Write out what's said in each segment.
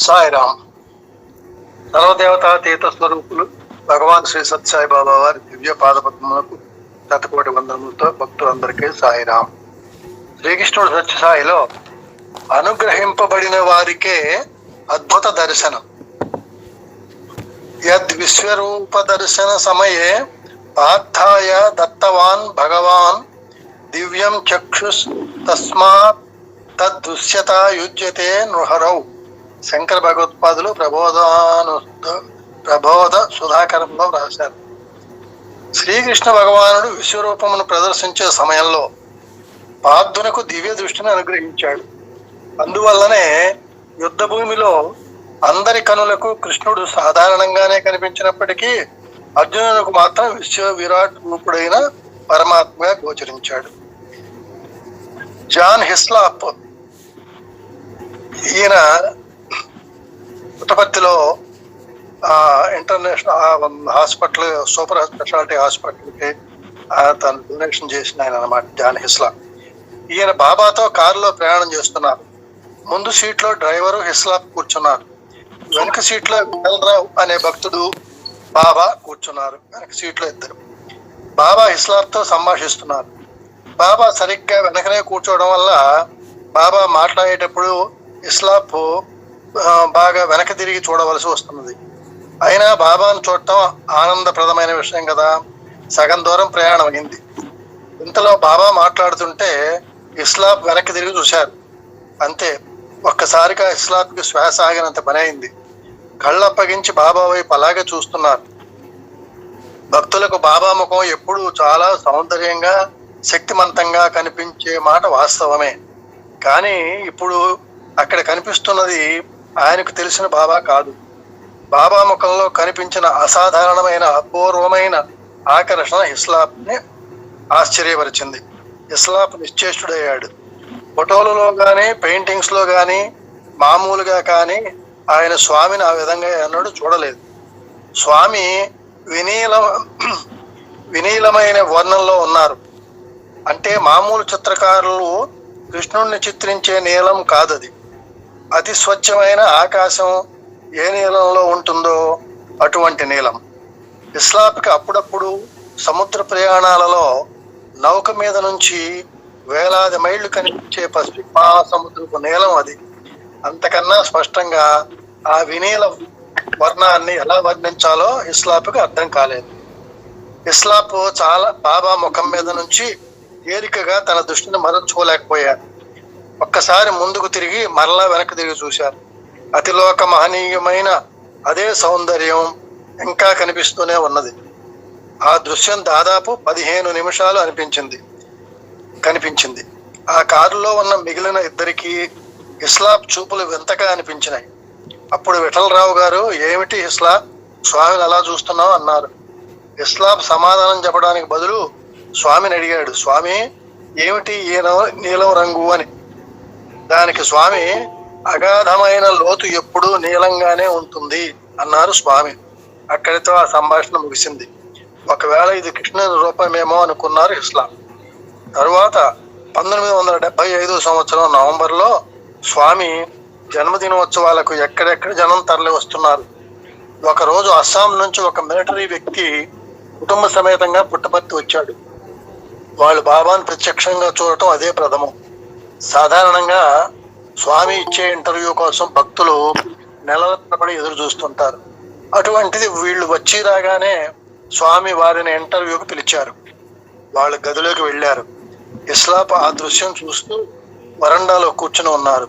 సాయిరామ్. సర్వదేవతాతీత స్వరూపులు భగవాన్ శ్రీ సత్యసాయి బాబా వారి దివ్య పాదపద్మలకు శతకోటి వందనములతో భక్తులందరికీ సాయిరామ్. శ్రీకృష్ణుడు సత్యసాయిలో అనుగ్రహింపబడిన వారికే అద్భుత దర్శనం. యద్ విశ్వరూప దర్శన సమయే పార్థాయ దత్తవాన్ భగవాన్ దివ్యం చక్షుస్ తస్మాత్ తద్దుశ్యత యుజ్యతే నృహరౌ. శంకర భగవత్పాదులు ప్రబోధాను ప్రబోధ సుధాకరంలో రాశారు శ్రీకృష్ణ భగవానుడు విశ్వరూపమును ప్రదర్శించే సమయంలో పార్థునకు దివ్య దృష్టిని అనుగ్రహించాడు. అందువల్లనే యుద్ధ భూమిలో అందరి కనులకు కృష్ణుడు సాధారణంగానే కనిపించినప్పటికీ అర్జునులకు మాత్రం విశ్వ విరాట్ రూపుడైన పరమాత్మగా గోచరించాడు. జాన్ హిస్లాప్ ఈయన పుట్టపర్తిలో ఇంటర్నేషనల్ హాస్పిటల్ సూపర్ స్పెషాలిటీ హాస్పిటల్కి తను డొనేషన్ చేసిన ఆయన అనమాట జాన్ హిస్లా. ఈయన బాబాతో కారులో ప్రయాణం చేస్తున్నారు. ముందు సీట్లో డ్రైవరు హిస్లాప్ కూర్చున్నారు. వెనక సీట్లో విఠలరావు అనే భక్తుడు బాబా కూర్చున్నారు. వెనక సీట్లో ఇద్దరు. బాబా హిస్లాప్తో సంభాషిస్తున్నారు. బాబా సరిగ్గా వెనకనే కూర్చోవడం వల్ల బాబా మాట్లాడేటప్పుడు ఇస్లాప్ బాగా వెనక తిరిగి చూడవలసి వస్తున్నది. అయినా బాబాను చూడటం ఆనందప్రదమైన విషయం కదా. సగం దూరం ప్రయాణం అయింది. ఇంతలో బాబా మాట్లాడుతుంటే ఇస్లాబ్ వెనక్కి తిరిగి చూశారు. అంతే ఒక్కసారిగా ఇస్లాబ్కి శ్వాస ఆగినంత పని అయింది. కళ్ళు అప్పగించి బాబా వైపు అలాగే చూస్తున్నారు. భక్తులకు బాబా ముఖం ఎప్పుడూ చాలా సౌందర్యంగా శక్తిమంతంగా కనిపించే మాట వాస్తవమే. కానీ ఇప్పుడు అక్కడ కనిపిస్తున్నది ఆయనకు తెలిసిన బాబా కాదు. బాబా ముఖంలో కనిపించిన అసాధారణమైన అపూర్వమైన ఆకర్షణ ఇస్లాంని ఆశ్చర్యపరిచింది. ఇస్లాప్ నిశ్చేష్టుడయ్యాడు. ఫోటోలలో కానీ పెయింటింగ్స్లో కానీ మామూలుగా కానీ ఆయన స్వామిని ఆ విధంగా అన్నాడు చూడలేదు. స్వామి వినీల వినీలమైన వర్ణంలో ఉన్నారు. అంటే మామూలు చిత్రకారులు కృష్ణుణ్ణి చిత్రించే నీలం కాదది. అతి స్వచ్ఛమైన ఆకాశం ఏ నీలంలో ఉంటుందో అటువంటి నీలం. ఇస్లాపిక అప్పుడప్పుడు సముద్ర ప్రయాణాలలో నౌక మీద నుంచి వేలాది మైళ్ళు కనిపించే పసిఫిక్ మహాసముద్రపు నీలం అది. అంతకన్నా స్పష్టంగా ఆ వినీల వర్ణాన్ని ఎలా వర్ణించాలో ఇస్లాపుకు అర్థం కాలేదు. ఇస్లాపు చాలా బాబా ముఖం మీద నుంచి ఏరికగా తన దృష్టిని మరల్చుకోలేకపోయారు. ఒక్కసారి ముందుకు తిరిగి మరలా వెనక్కి తిరిగి చూశారు. అతిలోక మహనీయమైన అదే సౌందర్యం ఇంకా కనిపిస్తూనే ఉన్నది. ఆ దృశ్యం దాదాపు పదిహేను నిమిషాలు అనిపించింది. కనిపించింది. ఆ కారులో ఉన్న మిగిలిన ఇద్దరికి ఇస్లాప్ చూపులు వింతగా అనిపించినాయి. అప్పుడు విఠలరావు గారు ఏమిటి ఇస్లాబ్ స్వామిని అలా చూస్తున్నావు? అన్నారు. ఇస్లాబ్ సమాధానం చెప్పడానికి బదులు స్వామిని అడిగాడు. స్వామి ఏమిటి ఈ నీలం రంగు అని. దానికి స్వామి అగాధమైన లోతు ఎప్పుడూ నీలంగానే ఉంటుంది అన్నారు స్వామి. అక్కడితో ఆ సంభాషణ ముగిసింది. ఒకవేళ ఇది కృష్ణుని రూపమేమో అనుకున్నారు ఇస్లాం తరువాత పంతొమ్మిది వందల డెబ్బై ఐదు సంవత్సరం నవంబర్లో స్వామి జన్మదినోత్సవాలకు ఎక్కడెక్కడ జనం తరలి వస్తున్నారు. ఒకరోజు అస్సాం నుంచి ఒక మిలిటరీ వ్యక్తి కుటుంబ సమేతంగా పుట్టపర్తి వచ్చాడు. వాళ్ళు బాబాను ప్రత్యక్షంగా చూడటం అదే ప్రథమం. సాధారణంగా స్వామి ఇచ్చే ఇంటర్వ్యూ కోసం భక్తులు నెలల తరబడి ఎదురు చూస్తుంటారు. అటువంటిది వీళ్ళు వచ్చి రాగానే స్వామి వారిని ఇంటర్వ్యూకి పిలిచారు. వాళ్ళు గదిలోకి వెళ్ళారు. ఇస్లాప్ ఆ దృశ్యం చూస్తూ వరండాలో కూర్చుని ఉన్నారు.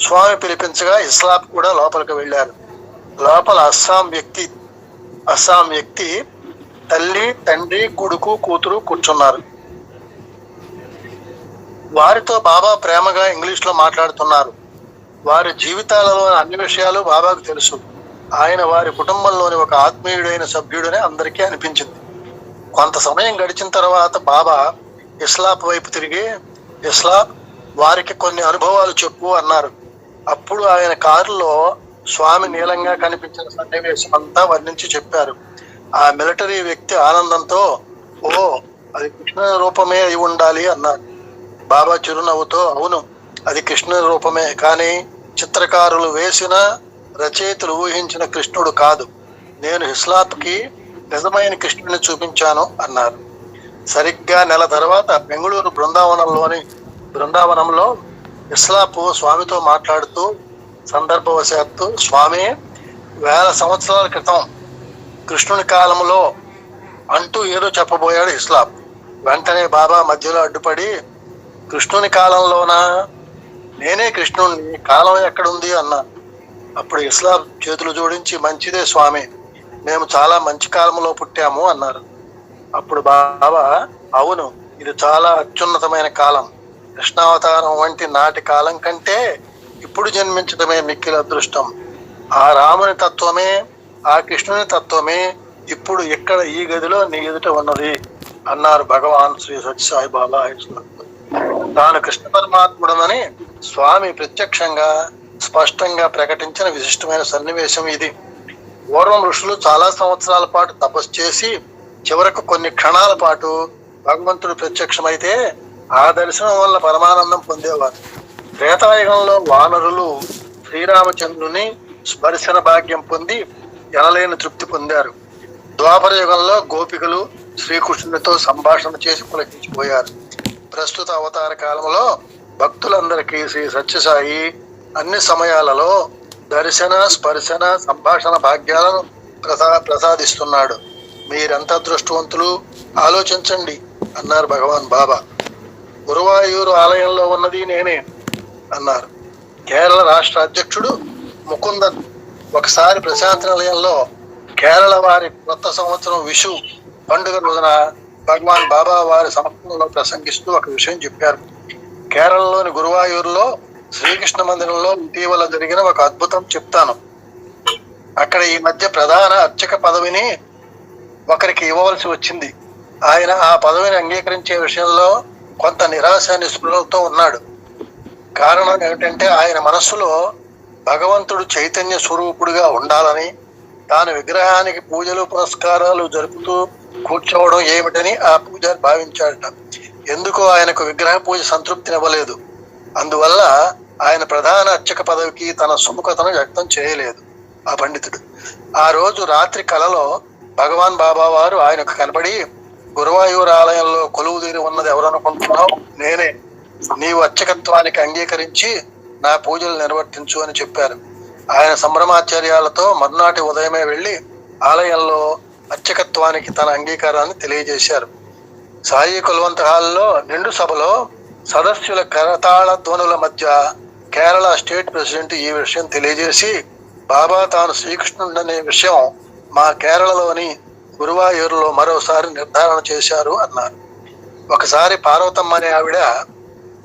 స్వామి పిలిపించగా ఇస్లాప్ కూడా లోపలికి వెళ్ళారు. లోపల అస్సాం వ్యక్తి అస్సాం వ్యక్తి తల్లి తండ్రి కొడుకు కూతురు కూర్చున్నారు. వారితో బాబా ప్రేమగా ఇంగ్లీష్లో మాట్లాడుతున్నారు. వారి జీవితాలలో అన్ని విషయాలు బాబాకు తెలుసు. ఆయన వారి కుటుంబంలోని ఒక ఆత్మీయుడైన సభ్యుడని అందరికీ అనిపించింది. కొంత సమయం గడిచిన తర్వాత బాబా ఇస్లాప్ వైపు తిరిగి ఇస్లాప్ వారికి కొన్ని అనుభవాలు చెప్పు అన్నారు. అప్పుడు ఆయన కారులో స్వామి నీలంగా కనిపించిన సన్నివేశం అంతా వర్ణించి చెప్పారు. ఆ మిలిటరీ వ్యక్తి ఆనందంతో ఓ అది కృష్ణ రూపమే అయి ఉండాలి అన్నారు. బాబా చిరునవ్వుతో అవును అది కృష్ణ రూపమే కానీ చిత్రకారులు వేసిన రచయితలు ఊహించిన కృష్ణుడు కాదు. నేను హిస్లాప్కి నిజమైన కృష్ణుడిని చూపించాను అన్నారు. సరిగ్గా నెల తర్వాత బెంగళూరు బృందావనంలోని బృందావనంలో ఇస్లాపు స్వామితో మాట్లాడుతూ సందర్భవశాత్తు స్వామి వేల సంవత్సరాల క్రితం కృష్ణుని కాలంలో అంటూ ఏదో చెప్పబోయాడు ఇస్లాం వెంటనే బాబా మధ్యలో అడ్డుపడి కృష్ణుని కాలంలోనా? నేనే కృష్ణుణ్ణి కాలం ఎక్కడుంది అన్నా. అప్పుడు ఇస్లాం చేతులు జోడించి మంచిదే స్వామి. మేము చాలా మంచి కాలంలో పుట్టాము అన్నారు. అప్పుడు బాబా అవును ఇది చాలా అత్యున్నతమైన కాలం. కృష్ణావతారం వంటి నాటి కాలం కంటే ఇప్పుడు జన్మించడమే మిక్కిల అదృష్టం. ఆ రాముని తత్వమే ఆ కృష్ణుని తత్వమే ఇప్పుడు ఇక్కడ ఈ గదిలో నీ ఎదుట ఉన్నది అన్నారు భగవాన్ శ్రీ సత్యసాయి బాబా తాను కృష్ణ పరమాత్ముడనని స్వామి ప్రత్యక్షంగా స్పష్టంగా ప్రకటించిన విశిష్టమైన సన్నివేశం ఇది. పూర్వం ఋషులు చాలా సంవత్సరాల పాటు తపస్సు చేసి చివరకు కొన్ని క్షణాల పాటు భగవంతుడు ప్రత్యక్షమైతే ఆ దర్శనం వల్ల పరమానందం పొందేవారు. త్రేతాయుగంలో వానరులు శ్రీరామచంద్రుని స్పర్శన భాగ్యం పొంది ఎనలేని తృప్తి పొందారు. ద్వాపర యుగంలో గోపికలు శ్రీకృష్ణునితో సంభాషణ చేసి పులకించిపోయారు. ప్రస్తుత అవతార కాలంలో భక్తులందరికీ శ్రీ సత్యసాయి అన్ని సమయాలలో దర్శన స్పర్శన సంభాషణ భాగ్యాలను ప్రసా ప్రసాదిస్తున్నాడు. మీరెంత దృష్టివంతులు ఆలోచించండి అన్నారు భగవాన్ బాబా. గురువాయూరు ఆలయంలో ఉన్నది నేనే అన్నారు. కేరళ రాష్ట్ర అధ్యక్షుడు ముకుందన్. ఒకసారి ప్రశాంత నిలయంలో కేరళ వారి కొత్త సంవత్సరం విషు పండుగ రోజున భగవాన్ బాబా వారి సమక్షంలో ప్రసంగిస్తూ ఒక విషయం చెప్పారు. కేరళలోని గురువాయూరులో శ్రీకృష్ణ మందిరంలో ఇటీవల జరిగిన ఒక అద్భుతం చెప్తాను. అక్కడ ఈ మధ్య ప్రధాన అర్చక పదవిని ఒకరికి ఇవ్వవలసి వచ్చింది. ఆయన ఆ పదవిని అంగీకరించే విషయంలో కొంత నిరాశ నిస్పృహలతో ఉన్నాడు. కారణం ఏమిటంటే ఆయన మనస్సులో భగవంతుడు చైతన్య స్వరూపుడుగా ఉండాలని తాను విగ్రహానికి పూజలు పురస్కారాలు జరుపుతూ కూర్చోవడం ఏమిటని ఆ పూజారి భావించాడట. ఎందుకో ఆయనకు విగ్రహ పూజ సంతృప్తినివ్వలేదు అందువల్ల ఆయన ప్రధాన అర్చక పదవికి తన సుముఖతను వ్యక్తం చేయలేదు ఆ పండితుడు. ఆ రోజు రాత్రి కలలో భగవాన్ బాబా వారు ఆయనకు కనబడి గురువాయూర్ ఆలయంలో కొలువు తీరి ఉన్నది ఎవరనుకుంటున్నావు? నేనే. నీవు అర్చకత్వానికి అంగీకరించి నా పూజలు నిర్వర్తించు అని చెప్పారు. ఆయన సంభ్రమాచార్యాలతో మర్నాటి ఉదయమే వెళ్ళి ఆలయంలో అర్చకత్వానికి తన అంగీకారాన్ని తెలియజేశారు. సాయి కుల్వంత్ హాల్లో నిండు సభలో సదస్సుల కరతాళ ధ్వనుల మధ్య కేరళ స్టేట్ ప్రెసిడెంట్ ఈ విషయం తెలియజేసి బాబా తాను శ్రీకృష్ణుడనే విషయం మా కేరళలోని గురువాయూరులో మరోసారి నిర్ధారణ చేశారు అన్నారు. ఒకసారి పార్వతమ్మ అనే ఆవిడ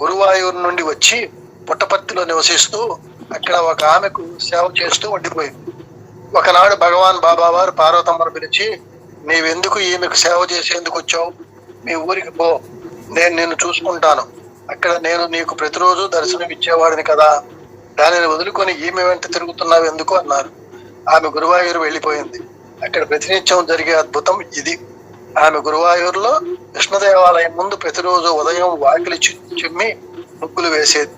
గురువాయూరు నుండి వచ్చి పుట్టపర్తిలో నివసిస్తూ అక్కడ ఒక ఆమెకు సేవ చేస్తూ ఉండిపోయింది. ఒకనాడు భగవాన్ బాబా వారు పార్వతమ్మను పిలిచి నీవెందుకు ఈమెకు సేవ చేసేందుకు వచ్చావు? మీ ఊరికి పో. నేను నిన్ను చూసుకుంటాను. అక్కడ నేను నీకు ప్రతిరోజు దర్శనం ఇచ్చేవాడిని కదా. దానిని వదులుకొని ఈమె వెంట తిరుగుతున్నావు ఎందుకు? అన్నారు. ఆమె గురువాయూరు వెళ్ళిపోయింది. అక్కడ ప్రతినిత్యం జరిగే అద్భుతం ఇది. ఆమె గురువాయూరులో కృష్ణ దేవాలయం ముందు ప్రతిరోజు ఉదయం వాకిలి చిమ్మి ముగ్గులు వేసేది.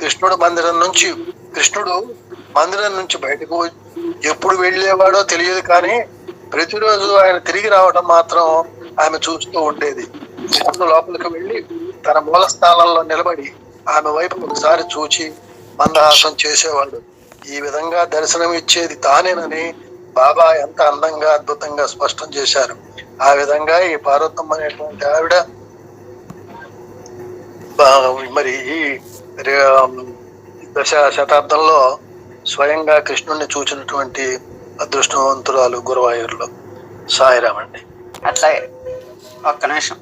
కృష్ణుడు మందిరం నుంచి కృష్ణుడు మందిరం నుంచి బయటకు ఎప్పుడు వెళ్ళేవాడో తెలియదు కానీ ప్రతిరోజు ఆయన తిరిగి రావడం మాత్రం ఆమె చూస్తూ ఉండేది. లోపలికి వెళ్ళి తన మూల స్థానంలో నిలబడి ఆమె వైపు ఒకసారి చూచి మందహాసం చేసేవాడు. ఈ విధంగా దర్శనం ఇచ్చేది తానేనని బాబా ఎంత అందంగా అద్భుతంగా స్పష్టం చేశారు. ఆ విధంగా ఈ పార్వతమ్మ అనేటువంటి ఆవిడ బా- మరి ఈ దశ శతాబ్దంలో స్వయంగా కృష్ణుణ్ణి చూచినటువంటి అదృష్టవంతురాలు గురువాయూరులో. సాయిరామండి. అట్లాగే ఒక్క నిమిషం.